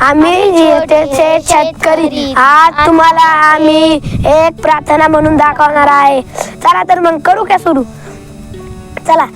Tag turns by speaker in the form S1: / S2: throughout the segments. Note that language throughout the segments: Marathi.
S1: आम्ही जिरतेचे शेतकरी. आज तुम्हाला आम्ही एक प्रार्थना म्हणून दाखवणार आहे. चला तर मग करू का सुरू? चला.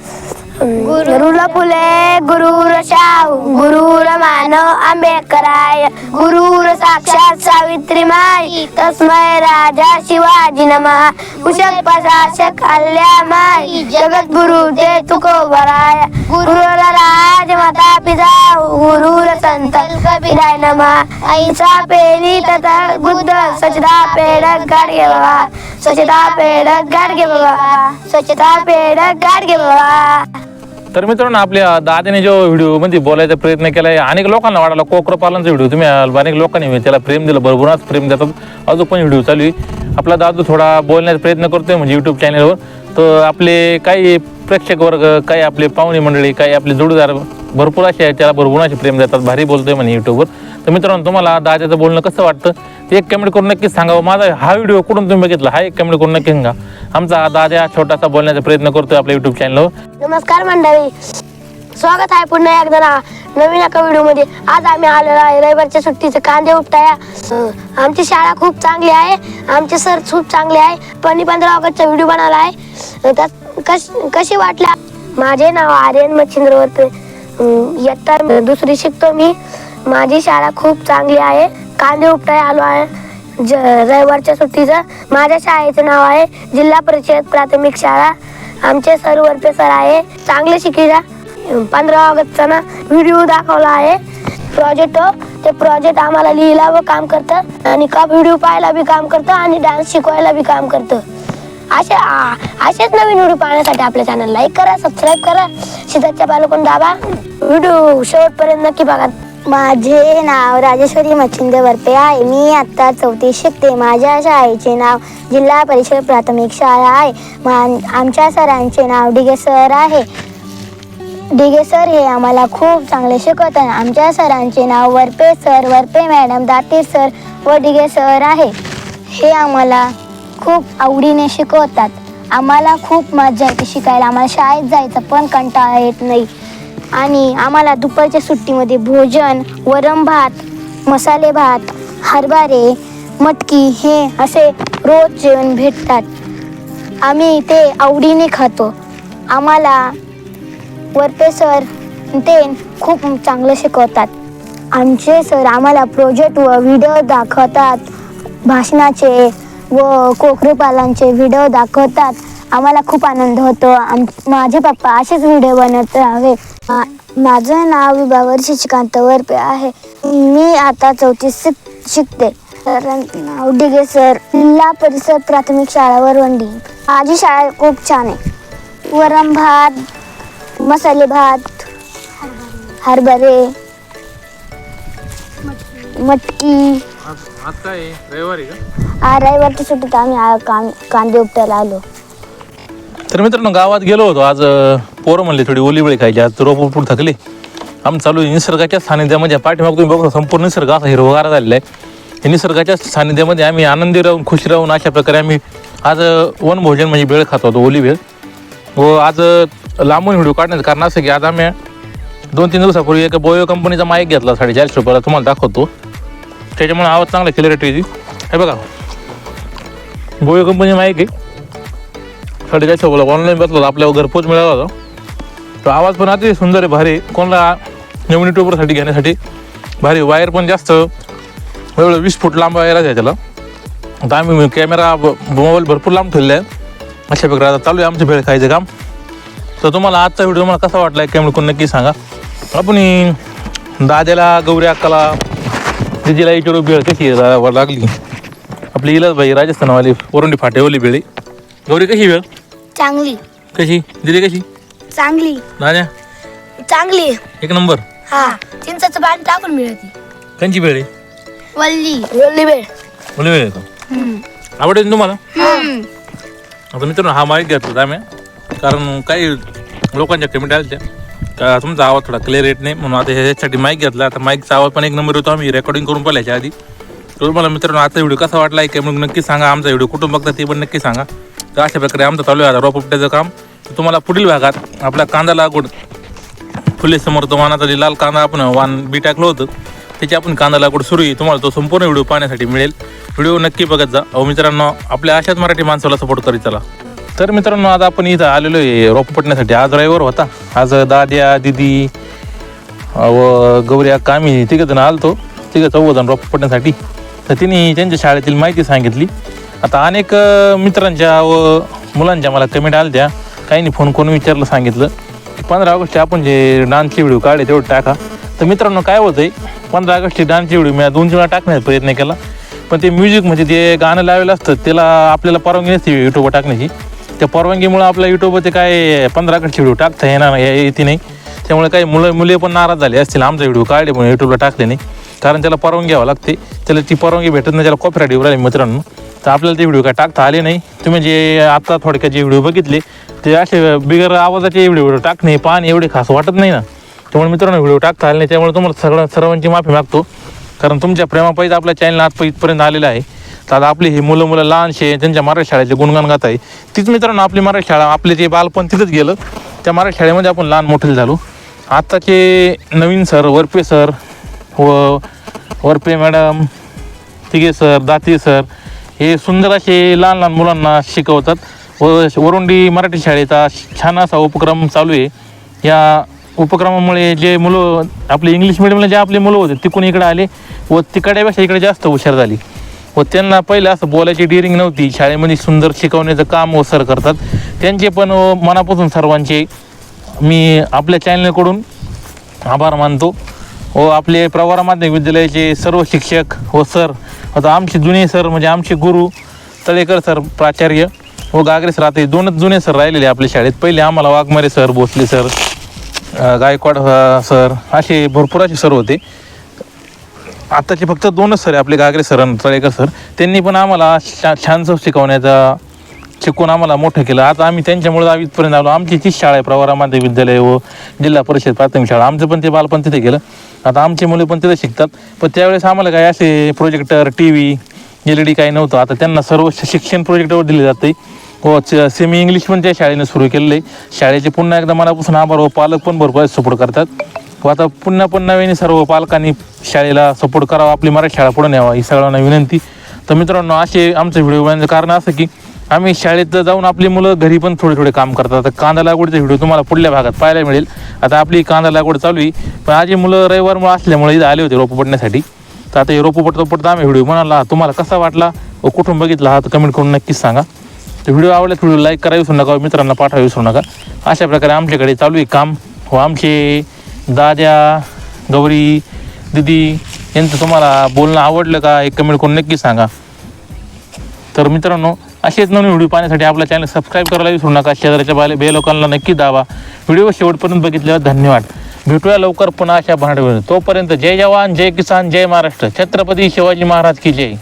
S1: गुरुल फुले गुरुर शाहू गुरुर मानव आंबेडकराय गुरुर साक्षात सावित्री माई तस्मय राजा शिवाजी नमः कुशल प्रशासक अल्ल्यामाई जगत गुरु ते तुको बराय गुरुर राज माता पिता गुरुर संत कबीराय नमः ऐसा पेली तथा बुद्ध स्वच्छता पेडक गाडगे बाबा स्वच्छता पेडक गाडगे बाबा स्वच्छता पेडक गाडगे बाबा
S2: तर मित्रांनो आपल्या दादाने जो व्हिडिओमध्ये बोलायचा प्रयत्न केलाय अनेक लोकांना वाटला कोकरो पालनचा व्हिडिओ तुम्ही अनेक लोकांनी त्याला प्रेम दिलं भरभरूनच प्रेम देतात. अजून पण व्हिडिओ चालू आहे. आपला दादू थोडा बोलण्याचा प्रयत्न करतोय म्हणजे युट्यूब चॅनलवर तर आपले काही प्रेक्षक वर्ग काही आपले पाहुणे मंडळी काही आपले जोडीदार भरपूर असे आहेत त्याला भरपूर असे प्रेम देतात भारी बोलतोय म्हणे युट्यूबवर तर मित्रांनो तुम्हाला दादाचं बोलणं कसं वाटतं? एक कमेंट करून नक्कीच सांगा माझा हा व्हिडिओ कुठून तुम्ही बघितला? हा एक कमेंट करून नक्की सांगा. आमचा हा दादा छोटासा बोलण्याचा प्रयत्न करतोय आपल्या युट्यूब चॅनलवर
S1: नमस्कार मंडळी. स्वागत आहे पुन्हा एकदा नवीन एका व्हिडिओमध्ये. आज आम्ही आलेलो आहे रविवारच्या सुट्टीचे कांदे उपटाया. आमची शाळा खूप चांगली आहे. आमचे सर खूप चांगले आहे. पण पंधरा ऑगस्टचा व्हिडिओ बनवला आहे. त्यात कश कशी वाटल्या? माझे नाव आर्यन मच्छिंद्रवर्त. इयत्ता दुसरी शिकतो मी. माझी शाळा खूप चांगली आहे. कांदे उपटाय आलो आहे. ज रविवारच्या सुट्टीचं. माझ्या शाळेचं नाव आहे जिल्हा परिषद प्राथमिक शाळा. आमचे सर वरपे सर आहे. चांगले शिकविला पंधरा ऑगस्टचा ना व्हिडिओ दाखवला आहे. प्रोजेक्ट हो. ते प्रोजेक्ट आम्हाला लिहिला व काम करतं. आणि का व्हिडिओ पाहायला बी काम करतं आणि डान्स शिकवायला बी काम करतं. असे आ- असेच नवीन व्हिडिओ पाहण्यासाठी आपल्या चॅनल लाईक करा सबस्क्राईब करा. शेताच्या बालकोण दाबा. व्हिडिओ शेवटपर्यंत नक्की बघा.
S3: माझे नाव राजेश्वरी मच्छिंदे वरपे आहे. मी आत्ता चौथी शिकते. माझ्या शाळेचे नाव जिल्हा परिषद प्राथमिक शाळा आहे. मा- आमच्या सरांचे नाव डिगे सर आहे. डिगे सर हे आम्हाला खूप चांगले शिकवतात. आमच्या सरांचे नाव Warpe sir Warpe madam Date sir व डिगे सर आहे. हे आम्हाला खूप आवडीने शिकवतात. आम्हाला खूप मजा येते शिकायला. आम्हाला शाळेत जायचं पण कंटाळा येत नाही. आणि आम्हाला दुपारच्या सुट्टीमध्ये भोजन वरम भात मसाले भात हरभरे मटकी हे असे रोज जेवण भेटतात. आम्ही ते आवडीने खातो. आम्हाला वरपे सर ते खूप चांगलं शिकवतात. आमचे सर आम्हाला प्रोजेक्ट व व्हिडिओ दाखवतात. भाषणाचे व कोकरूपालांचे व्हिडिओ दाखवतात. आम्हाला खूप आनंद होतो. आम माझे पप्पा असेच व्हिडिओ बनवत राहावे. माझं नाव विभावर शशिकांत वरपे आहे. मी आता चौथी शिक शिकते. तर नाव डिगे सर. जिल्हा परिसर प्राथमिक शाळा वरवंडी. माझी शाळा खूप छान आहे. वरण भात मसाले भात हरभरे मटकी.
S2: आज काय रविवारी का?
S3: रविवारच्या सुट्टीत आम्ही आ- कांदे उपटायला आलो.
S2: तर मित्रांनो गावात गेलो होतो. आज अं, पोरं म्हणले थोडी ओली खायची. आज रोप उपटून थकले. आम्ही चालू आहे निसर्गाच्या सानिध्यामध्ये. पाठीमाग तुम्ही बघतो संपूर्ण निसर्ग असा हिरवगार झालेला आहे. हे निसर्गाच्या सानिध्यामध्ये आम्ही आनंदी राहून खुश राहून अशा प्रकारे आम्ही आज अं, वनभोजन म्हणजे वेळ खात होतो ओली वेळ व आज अं, लांबून व्हिडिओ काढण्याचं कारण असं की आज आम्ही दोन तीन दिवसापूर्वी एका बोयो कंपनीचा माईक घेतला साडेचारशे रुपयाला. तुम्हाला दाखवतो. त्याच्यामुळे आवाज चांगला क्लिअरिटी हे बघा. गोयो कंपनी माहिती आहे साडेचारशे बोला ऑनलाईन बसलो होतो आपल्याला घरपोच मिळाला होता. तो आवाज पण अतिशय सुंदर आहे भारी कोणाला नवीन ट्यूबरसाठी घेण्यासाठी भारी वायर पण जास्त एवढं वीस फूट लांब वायर आहे त्याला. आता आम्ही कॅमेरा मोबाईल भरपूर लांब ठेवले आहे. अशा प्रकारे आता चालू आहे आमचं भेळ खायचं काम. तर तुम्हाला आजचा व्हिडिओ मला कसा वाटला आहे कॅमेरा कोण नक्की सांगा. आपण दादेला दाद्याला गौरी अक्काला दिदीला इचोरू भेळ कशी आहे लागली? आपली इलाज बाई राजस्थानवाली वरुंडी फाटेवली भेळी गौरी कशी भेळ
S1: चांगली.
S2: कशी? दिदी कशी?
S1: चांगली.
S2: दाद्या
S1: चांगली.
S2: एक नंबर.
S1: हा चिंचाचं पाणी टाकून मिळते.
S2: कंची आहे?
S1: वल्ली. वल्ली बेळ.
S2: मुली वेळ येतो आवडेल तुम्हाला? आता मित्रांनो हा माईक घेतला आम्ही कारण काही लोकांच्या कमेंट आल्या त्या का तुमचा आवाज थोडा क्लिअर येत नाही. म्हणून आता ह्याच्यासाठी माईक घेतला. आता माईकचा आवाज पण एक नंबर होतो. आम्ही रेकॉर्डिंग करून पाहिल्याच्या आधी. तर तुम्हाला मित्रांनो आजचा व्हिडिओ कसा वाटला आहे मग नक्की सांगा. आमचा व्हिडिओ कुठून बघता ते पण नक्की सांगा. तर अशा प्रकारे आमचं चालू आहे आता रोप उपट्याचं काम. तर तुम्हाला पुढील भागात आपला कांदा लागवड फुले समर्थ वानाचा जे लाल कांदा आपण वान बी टाकलं होतं त्याची आपण कांदा लागवड सुरू आहे. तुम्हाला तो संपूर्ण व्हिडिओ पाहण्यासाठी मिळेल. व्हिडिओ नक्की बघत जा. अहो मित्रांनो आपल्या अशाच मराठी माणसाला सपोर्ट करीत चला. तर मित्रांनो आज आपण इथं आलेलो आहे रोप पटण्यासाठी आज ड्रायव्हर होता. आज दाद्या दिदी व गौऱ्या कामी तिघं जण आलतो. तिघं चौघजण रोप पटण्यासाठी तर तिने त्यांच्या शाळेतील माहिती सांगितली. आता अनेक मित्रांच्या व मुलांच्या मला कमेंट आल्या त्या. काहींनी फोन करून विचारलं सांगितलं. की पंधरा ऑगस्ट आपण जे डान्सचे व्हिडिओ काढले तेवढं टाका. तर मित्रांनो काय होतं आहे पंधरा ऑगस्टचे डान्सचे व्हिडिओ मी दोन वेळा टाकण्याचा प्रयत्न केला. पण ते म्युझिक म्हणजे ते गाणं लावलेलं असतं त्याला आपल्याला परवानगी नसते यूट्यूबवर टाकण्याची. त्या परवानगीमुळे आपल्या यूट्यूबवर ते काय पंधरा ऑगस्टचे व्हिडिओ टाकता येणार येते नाही. त्यामुळे काही मुलं मुले पण नाराज झाले असतील आमचा व्हिडिओ काढले पण यूट्यूबला टाकले नाही. कारण त्याला परवानगी घ्यावं लागते. त्याला ती परवानगी भेटत नाही त्याला कॉपीराईट येऊ राहिली मित्रांनो. तर आपल्याला ते व्हिडिओ काय टाकता आले नाही. तुम्ही जे आत्ता थोडक्यात जे व्हिडिओ बघितले ते असे बिगर आवाजाचे व्हिडिओ टाकणे पाहणे एवढे खास वाटत नाही ना. त्यामुळे मित्रांनो व्हिडिओ टाकता आले नाही त्यामुळे तुम्हाला सगळं सर्वांची माफी मागतो. कारण तुमच्या प्रेमापायीच आपल्या चॅनल आज इथपर्यंत आलेलं आहे. तर आता आपली ही मुलं मुलं लहानशे त्यांच्या मराठी शाळेचे गुणगान गात आहे. तीच मित्रांनो आपली मराठी शाळा आपले जे बालपण तिथंच गेलं. त्या मराठी शाळेमध्ये आपण लहान मोठे झालो. आत्ताचे नवीन सर वरपे सर व वरपे मॅडम तिघे सर दाती सर हे सुंदर असे लहान लहान मुलांना शिकवतात. व वरुंडी मराठी शाळेचा छान असा उपक्रम चालू आहे. या उपक्रमामुळे जे मुलं आपले इंग्लिश मिडियमला जे आपले मुलं होते तिकडून इकडे आले व तिकडेपेक्षा इकडे जास्त हुशार झाली. व त्यांना पहिलं असं बोलायची डिअरिंग नव्हती. शाळेमध्ये सुंदर शिकवण्याचं काम व सर करतात. त्यांचे पण मनापासून सर्वांचे मी आपल्या चॅनलकडून आभार मानतो. व आपले प्रवारा माध्यमिक विद्यालयाचे सर्व शिक्षक व सर. आता आमचे जुने सर म्हणजे आमचे गुरु तळेकर सर प्राचार्य. व गागरे सर आता दोनच जुने सर राहिलेले आपल्या शाळेत. पहिले आम्हाला Waghmare sir Bhosale sir Gaikwad sir असे भरपूर असे सर होते. आत्ताचे फक्त दोनच सर आहे आपले गागरे सर आणि तळेकर सर. त्यांनी पण आम्हाला छा छानसं शिकवण्याचा शिकून आम्हाला मोठं केलं. आता आम्ही त्यांच्यामुळे आवीतपर्यंत आलो. आमची तीच शाळा आहे प्रवारा माध्यमिक विद्यालय व जिल्हा परिषद प्राथमिक शाळा. आमचं पण ते बालपण तिथे गेलं आता आमची मुले पण तिथं शिकतात. पण त्यावेळेस आम्हाला काय असे projector T V L E D काही नव्हतं. आता त्यांना सर्व शिक्षण प्रोजेक्टवर दिले जाते. व सेमी इंग्लिश पण त्या शाळेने सुरू केलेलं. आहे शाळेचे पुन्हा एकदा मनापासून आभार व पालक पण भरपूर सपोर्ट करतात. व आता पुन्हा पण नव्याने सर्व पालकांनी शाळेला सपोर्ट करावा. आपली मराठी शाळा पुढे न्यावा ही सगळ्यांना विनंती. तर मित्रांनो असे आमचे व्हिडिओ बनण्याचं कारण असं की आम्ही शाळेत जाऊन आपली मुलं घरी पण थोडे थोडे काम करतात. आता कांदा लागवडीचे व्हिडिओ तुम्हाला पुढल्या भागात पाहायला मिळेल. आता आपली कांदा लागवड चालू आहे. पण आजी मुलं रविवारमुळे असल्यामुळे इथं आले होते रोपं पडण्यासाठी. तर आता हे रोपं पडता पडता आम्ही व्हिडिओ म्हणाला तुम्हाला कसा वाटला? व कुठून बघितला हा? तर कमेंट करून नक्कीच सांगा. तर व्हिडिओ आवडला व्हिडिओ लाईक करा विसरू नका मित्रांना पाठवा विसरू नका. अशा प्रकारे आमच्याकडे चालू आहे काम. व आमचे दाद्या गौरी दिदी यांचं तुम्हाला बोलणं आवडलं का एक कमेंट करून नक्की सांगा. तर मित्रांनो असेच नवीन व्हिडिओ पाहण्यासाठी आपला चॅनल सबस्क्राईब करायला विसरू नका. शेजारच्या बाले बे लोकांना नक्की दावा व्हिडिओ शेवटपर्यंत बघितल्यावर धन्यवाद. भेटूया लवकर पुन्हा अशा भांडवल तोपर्यंत जय जवान जय किसान जय महाराष्ट्र. छत्रपती शिवाजी महाराज की जय.